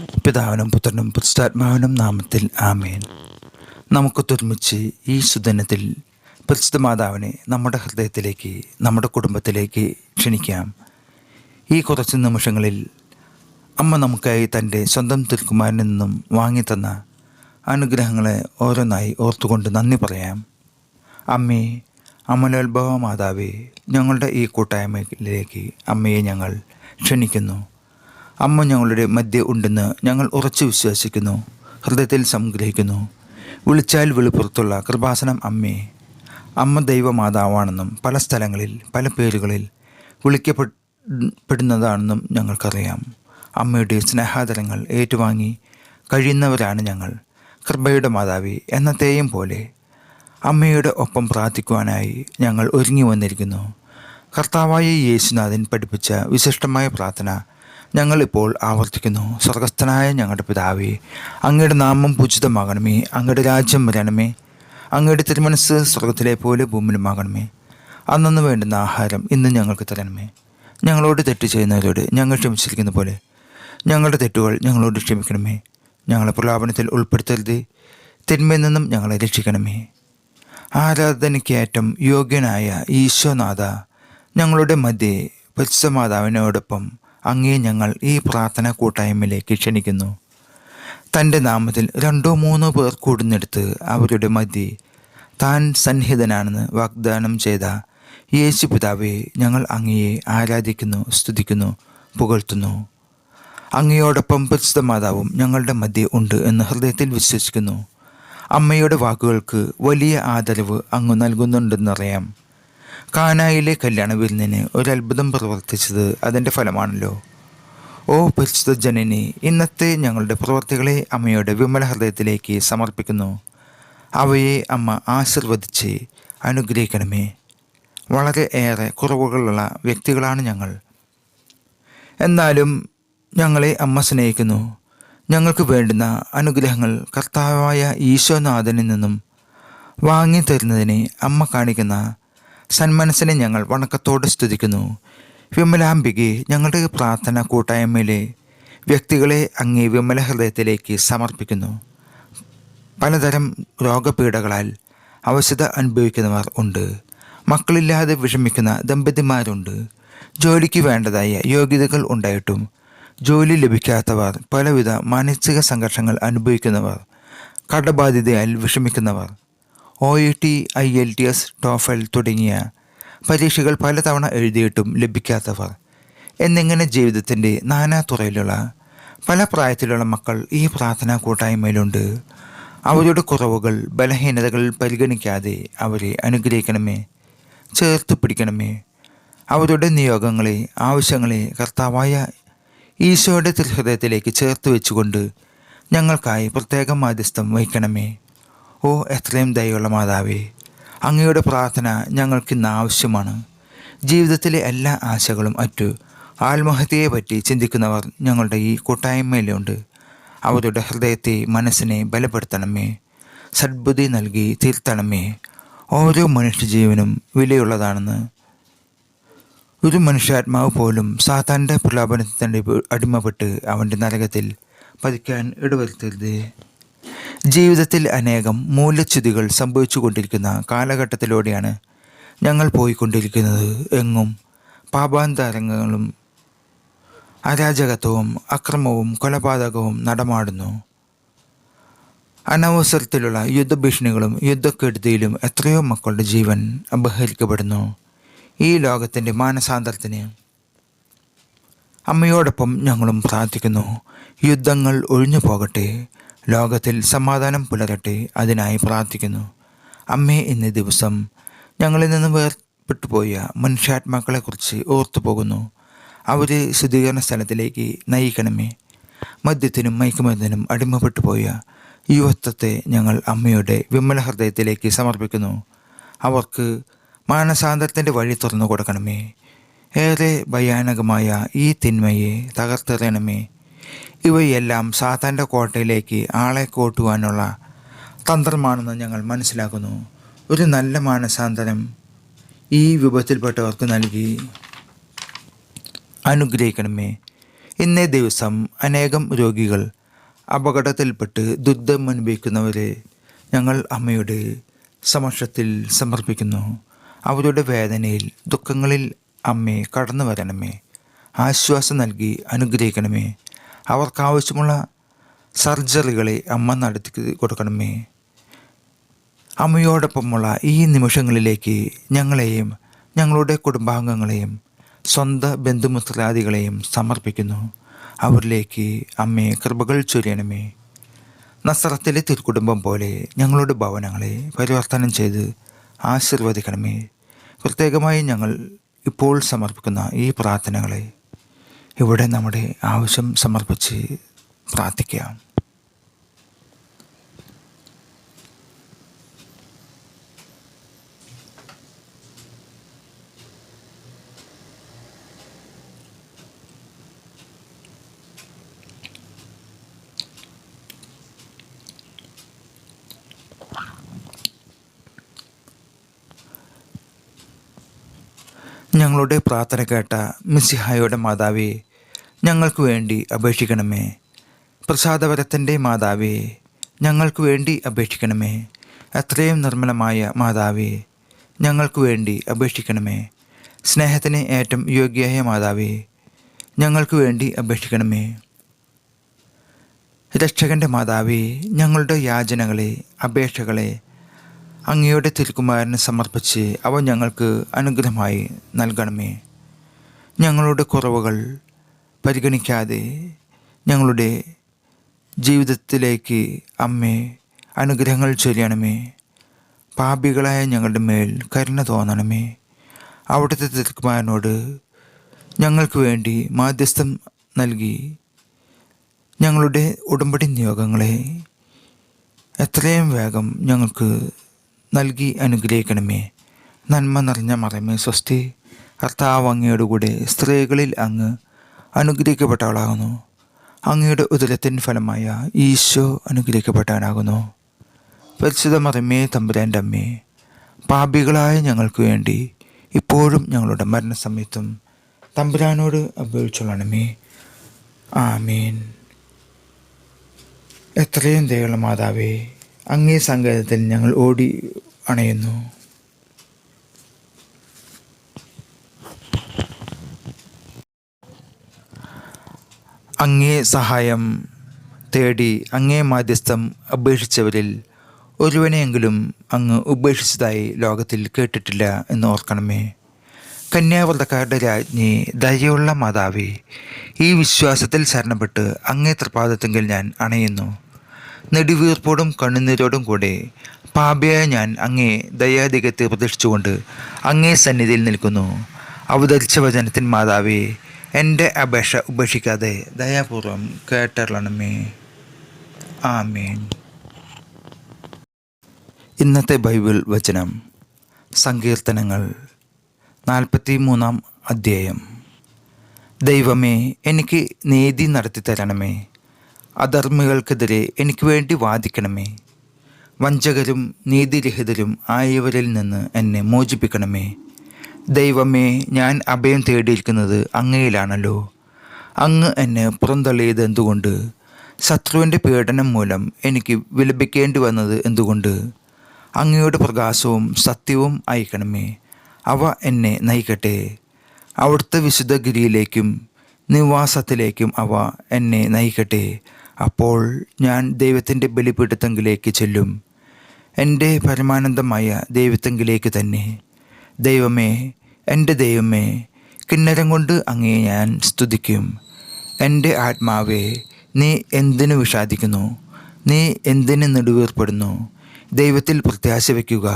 പിതാവിനും പുത്രനും പുസ്താത്മാവിനും നാമത്തിൽ ആമേൻ. നമുക്ക് തുർമിച്ച് ഈ സുദിനത്തിൽ പരിശുദ്ധ മാതാവിനെ നമ്മുടെ ഹൃദയത്തിലേക്ക് നമ്മുടെ കുടുംബത്തിലേക്ക് ക്ഷണിക്കാം. ഈ കുറച്ച് നിമിഷങ്ങളിൽ അമ്മ നമുക്കായി തന്റെ സ്വന്തം തിരുക്കുമാരിൽ നിന്നും വാങ്ങിത്തന്ന അനുഗ്രഹങ്ങളെ ഓരോന്നായി ഓർത്തുകൊണ്ട് നന്ദി പറയാം. അമ്മേ അമലോത്ഭവ മാതാവേ ഞങ്ങളുടെ ഈ കൂട്ടായ്മയിലേക്ക് അമ്മയെ ഞങ്ങൾ ക്ഷണിക്കുന്നു. അമ്മ ഞങ്ങളുടെ മധ്യ ഉണ്ടെന്ന് ഞങ്ങൾ ഉറച്ചു വിശ്വസിക്കുന്നു ഹൃദയത്തിൽ സംഗ്രഹിക്കുന്നു. വിളിച്ചാൽ വെളിപ്പുറത്തുള്ള കൃപാസനം അമ്മേ. അമ്മ ദൈവമാതാവാണെന്നും പല സ്ഥലങ്ങളിൽ പല പേരുകളിൽ വിളിക്കപ്പെടുന്നതാണെന്നും ഞങ്ങൾക്കറിയാം. അമ്മയുടെ സ്നേഹാദരങ്ങൾ ഏറ്റുവാങ്ങി കഴിയുന്നവരാണ് ഞങ്ങൾ. കൃപയുടെ മാതാവി എന്നത്തെയും പോലെ അമ്മയുടെ ഒപ്പം പ്രാർത്ഥിക്കുവാനായി ഞങ്ങൾ ഒരുങ്ങി വന്നിരിക്കുന്നു. കർത്താവായ യേശുനാഥൻ പഠിപ്പിച്ച വിശിഷ്ടമായ പ്രാർത്ഥന ഞങ്ങൾ ഇപ്പോൾ ആവർത്തിക്കുന്നു. സ്വർഗസ്ഥനായ ഞങ്ങളുടെ പിതാവേ അങ്ങയുടെ നാമം പൂജിതമാകണമേ. അങ്ങയുടെ രാജ്യം വരണമേ. അങ്ങയുടെ തിരുമനസ് സ്വർഗത്തിലെ പോലെ ഭൂമിയിലുമാകണമേ. അന്നു വേണ്ടുന്ന ആഹാരം ഇന്ന് ഞങ്ങൾക്ക് തരണമേ. ഞങ്ങളോട് തെറ്റ് ചെയ്യുന്നവരോട് ഞങ്ങൾ ക്ഷമിച്ചിരിക്കുന്ന പോലെ. ഞങ്ങളുടെ തെറ്റുകൾ ഞങ്ങളോട് ക്ഷമിക്കണമേ. ഞങ്ങളെ പ്രലാപനത്തിൽ ഉൾപ്പെടുത്തരുത്. തിന്മയിൽ നിന്നും ഞങ്ങളെ രക്ഷിക്കണമേ. ആരാധനയ്ക്കേറ്റം യോഗ്യനായ ഈശോനാഥ ഞങ്ങളുടെ മധ്യേ പരിശുദ്ധമാതാവിനോടൊപ്പം അങ്ങേ ഞങ്ങൾ ഈ പ്രാർത്ഥന കൂട്ടായ്മയിലേക്ക് ക്ഷണിക്കുന്നു. തന്റെ നാമത്തിൽ രണ്ടോ മൂന്നോ പേർ കൂടുന്നെടുത്ത് അവരുടെ മധ്യേ താൻ സന്നിഹിതനാണെന്ന് വാഗ്ദാനം ചെയ്ത യേശു പിതാവെ ഞങ്ങൾ അങ്ങയെ ആരാധിക്കുന്നു സ്തുതിക്കുന്നു പുകഴ്ത്തുന്നു. അങ്ങയോടൊപ്പം പരിശുദ്ധ മാതാവും ഞങ്ങളുടെ മധ്യേ ഉണ്ട് എന്ന് ഹൃദയത്തിൽ വിശ്വസിക്കുന്നു. അമ്മയുടെ വാക്കുകൾക്ക് വലിയ ആദരവ് അങ്ങ് നൽകുന്നുണ്ടെന്നറിയാം. കാനായിലെ കല്യാണ വിരുന്നിന് ഒരു അത്ഭുതം പ്രവർത്തിച്ചത് അതിന്റെ ഫലമാണല്ലോ. ഓ പരിശുദ്ധ ജനനി ഇന്നത്തെ ഞങ്ങളുടെ പ്രവർത്തികളെ അമ്മയുടെ വിമല ഹൃദയത്തിലേക്ക് സമർപ്പിക്കുന്നു. അവയെ അമ്മ ആശീർവദിച്ച് അനുഗ്രഹിക്കണമേ. വളരെ ഏറെ കുറവുകളുള്ള വ്യക്തികളാണ് ഞങ്ങൾ. എന്നാലും ഞങ്ങളെ അമ്മ സ്നേഹിക്കുന്നു. ഞങ്ങൾക്ക് വേണ്ടുന്ന അനുഗ്രഹങ്ങൾ കർത്താവായ ഈശോനാഥനിൽ നിന്നും വാങ്ങി തരുന്നതിന് അമ്മ കാണിക്കുന്ന സന്മനസ്സിനെ ഞങ്ങൾ വണക്കത്തോടെ സ്തുതിക്കുന്നു. വിമലാംബികെ ഞങ്ങളുടെ പ്രാർത്ഥന കൂട്ടായ്മയിലെ വ്യക്തികളെ അങ്ങേ വിമല ഹൃദയത്തിലേക്ക് സമർപ്പിക്കുന്നു. പലതരം രോഗപീഠകളാൽ അവശത അനുഭവിക്കുന്നവർ ഉണ്ട്. മക്കളില്ലാതെ വിഷമിക്കുന്ന ദമ്പതിമാരുണ്ട്. ജോലിക്ക് വേണ്ടതായ യോഗ്യതകൾ ഉണ്ടായിട്ടും ജോലി ലഭിക്കാത്തവർ പലവിധ മാനസിക സംഘർഷങ്ങൾ അനുഭവിക്കുന്നവർ കടബാധിതയാൽ വിഷമിക്കുന്നവർ O E T I L T S TOEFL തുടങ്ങിയ പരീക്ഷകൾ പലതവണ എഴുതിയിട്ടും ലഭിക്കാത്തവർ എന്നിങ്ങനെ ജീവിതത്തിന്റെ നാനാതുറയിലുള്ള പല പ്രായത്തിലുള്ള മക്കൾ ഈ പ്രാർത്ഥനാ കൂട്ടായ്മയിലുണ്ട്. അവരുടെ കുറവുകൾ ബലഹീനതകൾ പരിഗണിക്കാതെ അവരെ അനുഗ്രഹിക്കണമേ ചേർത്ത് പിടിക്കണമേ. അവരുടെ നിയോഗങ്ങളെ ആവശ്യങ്ങളെ കർത്താവായ ഈശോയുടെ തിരുഹൃദയത്തിലേക്ക് ചേർത്ത് വെച്ചുകൊണ്ട് ഞങ്ങൾക്കായി പ്രത്യേകം മാധ്യസ്ഥം വഹിക്കണമേ. ഓ എത്രയും ദയുള്ള മാതാവേ അങ്ങയുടെ പ്രാർത്ഥന ഞങ്ങൾക്കിന്ന് ആവശ്യമാണ്. ജീവിതത്തിലെ എല്ലാ ആശകളും അറ്റു. ആത്മഹത്യയെ പറ്റി ചിന്തിക്കുന്നവർ ഞങ്ങളുടെ ഈ കൂട്ടായ്മയിലുണ്ട്. അവരുടെ ഹൃദയത്തെ മനസ്സിനെ ബലപ്പെടുത്തണമേ. സദ്ബുദ്ധി നൽകി തീർത്തണമേ. ഓരോ മനുഷ്യജീവനും വിലയുള്ളതാണെന്ന്. ഒരു മനുഷ്യാത്മാവ് പോലും സാത്താന്റെ പ്രലോഭനത്തിന്റെ അടിമപ്പെട്ട് അവന്റെ നരകത്തിൽ പതിക്കാൻ ഇടവരുത്തരുത്. ജീവിതത്തിൽ അനേകം മൂല്യച്യുതികൾ സംഭവിച്ചുകൊണ്ടിരിക്കുന്ന കാലഘട്ടത്തിലൂടെയാണ് ഞങ്ങൾ പോയിക്കൊണ്ടിരിക്കുന്നത് എങ്ങും പാപാന്തരങ്ങളും അരാജകത്വവും അക്രമവും കൊലപാതകവും നടമാടുന്നു. അനവസരത്തിലുള്ള യുദ്ധഭീഷണികളും യുദ്ധക്കെടുതിയിലും എത്രയോ മക്കളുടെ ജീവൻ അപഹരിക്കപ്പെടുന്നു. ഈ ലോകത്തിന്റെ മാനസാന്തരത്തിന് അമ്മയോടൊപ്പം ഞങ്ങളും പ്രാർത്ഥിക്കുന്നു. യുദ്ധങ്ങൾ ഒഴിഞ്ഞു പോകട്ടെ ലോകത്തിൽ സമാധാനം പുലരട്ടെ അതിനായി പ്രാർത്ഥിക്കുന്നു. അമ്മേ ഇന്ന് ദിവസം ഞങ്ങളിൽ നിന്ന് വേർപെട്ടുപോയ മനുഷ്യാത്മാക്കളെക്കുറിച്ച് ഓർത്തു പോകുന്നു അവരെ ശുദ്ധീകരണ സ്ഥലത്തിലേക്ക് നയിക്കണമേ. മദ്യത്തിനും മയക്കുമരുന്നിനും അടിമപ്പെട്ടു പോയ യുവത്വത്തെ ഞങ്ങൾ അമ്മയുടെ വിമല ഹൃദയത്തിലേക്ക് സമർപ്പിക്കുന്നു. അവർക്ക് മാനസാന്തരത്തിന്റെ വഴി തുറന്നു കൊടുക്കണമേ ഏറെ ഭയാനകമായ ഈ തിന്മയെ തകർത്തെറിയണമേ. ഇവയെല്ലാം സാത്താന്റെ കോട്ടയിലേക്ക് ആളെ കൂട്ടുവാനുള്ള തന്ത്രമാണെന്ന് ഞങ്ങൾ മനസ്സിലാക്കുന്നു. ഒരു നല്ല മാനസാന്തരം ഈ വിപത്തിൽപ്പെട്ടവർക്ക് നൽകി. അനുഗ്രഹിക്കണമേ. ഇന്നേ ദിവസം അനേകം രോഗികൾ അപകടത്തിൽപ്പെട്ട് ദുരിതം അനുഭവിക്കുന്നവരെ ഞങ്ങൾ അമ്മയുടെ സമക്ഷത്തിൽ സമർപ്പിക്കുന്നു. അവരുടെ വേദനയിൽ ദുഃഖങ്ങളിൽ അമ്മേ കടന്നു വരണമേ ആശ്വാസം നൽകി അനുഗ്രഹിക്കണമേ. അവർക്കാവശ്യമുള്ള സർജറികളെ അമ്മ നടത്തി കൊടുക്കണമേ. അമ്മയോടൊപ്പമുള്ള ഈ നിമിഷങ്ങളിലേക്ക് ഞങ്ങളെയും ഞങ്ങളുടെ കുടുംബാംഗങ്ങളെയും സ്വന്തം ബന്ധുമിത്രാദികളെയും സമർപ്പിക്കുന്നു. അവരിലേക്ക് അമ്മയെ കൃപകൾ ചൊരിയണമേ. നസ്രത്തിലെ തിരുക്കുടുംബം പോലെ ഞങ്ങളുടെ ഭവനങ്ങളെ പരിവർത്തനം ചെയ്ത് ആശീർവദിക്കണമേ. പ്രത്യേകമായി ഞങ്ങൾ ഇപ്പോൾ സമർപ്പിക്കുന്ന ഈ പ്രാർത്ഥനകളെ ഇവിടെ നമ്മുടെ ആവശ്യം സമർപ്പിച്ച് പ്രാർത്ഥിക്കാം. ഞങ്ങളുടെ പ്രാർത്ഥന കേട്ട മിസ്സിഹായുടെ മാതാവേ ഞങ്ങൾക്ക് വേണ്ടി അപേക്ഷിക്കണമേ. പ്രസാദവരത്തിന്റെ മാതാവേ ഞങ്ങൾക്ക് വേണ്ടി അപേക്ഷിക്കണമേ. അത്രയും നിർമ്മലമായ മാതാവേ ഞങ്ങൾക്ക് വേണ്ടി അപേക്ഷിക്കണമേ. സ്നേഹത്തിന് ഏറ്റവും യോഗ്യയായ മാതാവേ ഞങ്ങൾക്ക് വേണ്ടി അപേക്ഷിക്കണമേ. രക്ഷകന്റെ മാതാവേ ഞങ്ങളുടെ യാചനകളെ അപേക്ഷകളെ അങ്ങയുടെ തിരുക്കുമാരനെ സമർപ്പിച്ച് അവ ഞങ്ങൾക്ക് അനുഗ്രഹമായി നൽകണമേ. ഞങ്ങളുടെ കുറവുകൾ പരിഗണിക്കാതെ ഞങ്ങളുടെ ജീവിതത്തിലേക്ക് അമ്മേ അനുഗ്രഹങ്ങൾ ചൊല്ലണമേ പാപികളായ ഞങ്ങളുടെ മേൽ കരുണ തോന്നണമേ. അവിടുത്തെ തിരുക്കുമാരനോട് ഞങ്ങൾക്ക് വേണ്ടി മാധ്യസ്ഥം നൽകി ഞങ്ങളുടെ ഉടമ്പടി നിയോഗങ്ങളെ എത്രയും വേഗം ഞങ്ങൾക്ക് നൽകി അനുഗ്രഹിക്കണമേ. നന്മ നിറഞ്ഞ മറമേ സ്വസ്തി കർത്താവ് സ്ത്രീകളിൽ അങ്ങ് അനുഗ്രഹിക്കപ്പെട്ടവളാകുന്നു. അങ്ങയുടെ ഉദരത്തിൻ ഫലമായ ഈശോ അനുഗ്രഹിക്കപ്പെട്ടവനാകുന്നു. പരിശുദ്ധ മറമേ തമ്പുരാന്റെ അമ്മേ പാപികളായ ഞങ്ങൾക്ക് വേണ്ടി ഇപ്പോഴും ഞങ്ങളുടെ മരണസമയത്തും തമ്പുരാനോട് അപേക്ഷിച്ചോളണമേ. ആമീൻ. എത്രയും ദയുള്ള മാതാവേ അങ്ങേ സങ്കേതത്തിൽ ഞങ്ങൾ ഓടി അണയുന്നു. അങ്ങേ സഹായം തേടി അങ്ങേ മാധ്യസ്ഥം അപേക്ഷിച്ചവരിൽ ഒരുവനെയെങ്കിലും അങ്ങ് ഉപേക്ഷിച്ചതായി ലോകത്തിൽ കേട്ടിട്ടില്ല എന്ന് ഓർക്കണമേ. കന്യാവ്രതക്കാരുടെ രാജ്ഞി ദയയുള്ള മാതാവേ ഈ വിശ്വാസത്തിൽ ശരണപ്പെട്ട് അങ്ങേ തൃപാദത്തെങ്കിൽ ഞാൻ അണയുന്നു. നെടുവീർപ്പോടും കണ്ണുനീരോടും കൂടെ പാപിയായ ഞാൻ അങ്ങേ ദയാധികത്തെ പ്രതീക്ഷിച്ചുകൊണ്ട് അങ്ങേ സന്നിധിയിൽ നിൽക്കുന്നു. അവതരിച്ച വചനത്തിൻ മാതാവേ എന്റെ അപേക്ഷ ഉപേക്ഷിക്കാതെ ദയാപൂർവം കേട്ടറിയണമേ ആമേൻ. ഇന്നത്തെ ബൈബിൾ വചനം സങ്കീർത്തനങ്ങൾ നാൽപ്പത്തി മൂന്നാം അധ്യായം. ദൈവമേ എനിക്ക് നീതി നടത്തി തരണമേ അധർമ്മികൾക്കെതിരെ എനിക്ക് വേണ്ടി വാദിക്കണമേ. വഞ്ചകരും നീതിരഹിതരും ആയവരിൽ നിന്ന് എന്നെ മോചിപ്പിക്കണമേ. ദൈവമേ ഞാൻ അഭയം തേടിയിരിക്കുന്നത് അങ്ങയിലാണല്ലോ. അങ്ങ് എന്നെ പുറന്തള്ളിയത് എന്തുകൊണ്ട് ശത്രുവിന്റെ പീഡനം മൂലം എനിക്ക് വിലപിക്കേണ്ടി വന്നത് എന്തുകൊണ്ട്? അങ്ങയുടെ പ്രകാശവും സത്യവും അയക്കണമേ. അവ എന്നെ നയിക്കട്ടെ. അവിടുത്തെ വിശുദ്ധഗിരിയിലേക്കും നിവാസത്തിലേക്കും അവ എന്നെ നയിക്കട്ടെ. അപ്പോൾ ഞാൻ ദൈവത്തിന്റെ ബലിപീഠത്തെങ്കിലേക്ക് ചെല്ലും. എന്റെ പരമാനന്ദമായ ദൈവത്തെങ്കിലേക്ക് തന്നെ. ദൈവമേ എന്റെ ദൈവമേ കിന്നരം കൊണ്ട് അങ്ങേ ഞാൻ സ്തുതിക്കും. എന്റെ ആത്മാവേ നീ എന്തിനു വിഷാദിക്കുന്നു? നീ എന്തിനു നെടുവേർപ്പെടുന്നു? ദൈവത്തിൽ പ്രത്യാശ വയ്ക്കുക.